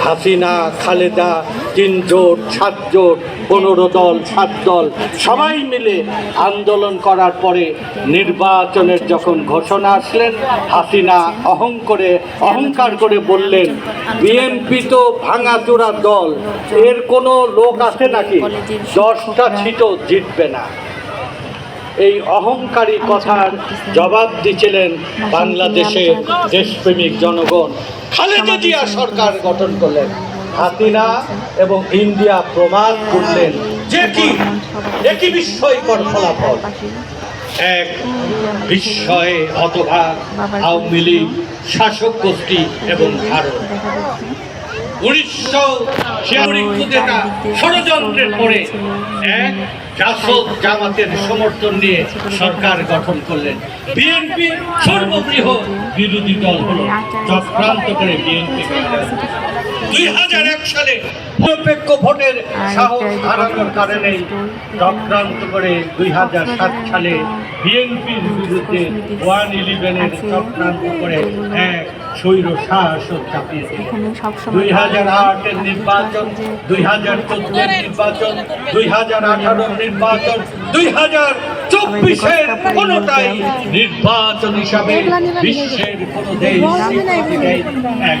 হাসিনা, খালেদা তিন জোট সাত জোট পনেরো দল, সাত দল, সবাই মিলে আন্দোলন করার পরে নির্বাচনের যখন ঘোষণা আসলেন, হাসিনা অহং করে, অহংকার করে বললেন, বিএনপি তো ভাঙাচোরা দল, এর কোনো লোক আছে নাকি? দশটা ছিটও জিতবে না। এই অহংকারী কথার জবাব দিছিলেন বাংলাদেশের দেশপ্রেমিক জনগণ। খালেদা জিয়া সরকার গঠন করলেন। হাতিনা এবং ইন্ডিয়া প্রমাণ করলেন। যে কি? একই বিস্ময়কর ফলাফল এক বিস্ময়ে হতভাগ আওয়ামী লীগ, শাসক গোষ্ঠী এবং ভারত। উনিশশো ছিয়ানব্বই ষড়যন্ত্রের পরে এক জাসদ জামাতের সমর্থন নিয়ে সরকার গঠন করলেন। বিএনপি সর্ববৃহৎ বিরোধী দল হল চক্রান্ত করে বিএনপি দুই হাজার এক সালে নিরপেক্ষ ভোটের সাহস হারানোর কারণে চক্রান্ত করে দুই হাজার সাত সালে বিএনপির বিরুদ্ধে ওয়ান ইলেভেনের চক্রান্ত করে এক স্বৈর শাসক দুই হাজার আটের নির্বাচন দুই হাজার চোদ্দের নির্বাচন দুই হাজার আঠারোর নির্বাচন দুই হাজার চব্বিশের কোনটাই নির্বাচন হিসাবে বিশ্বের কোন দেশ এক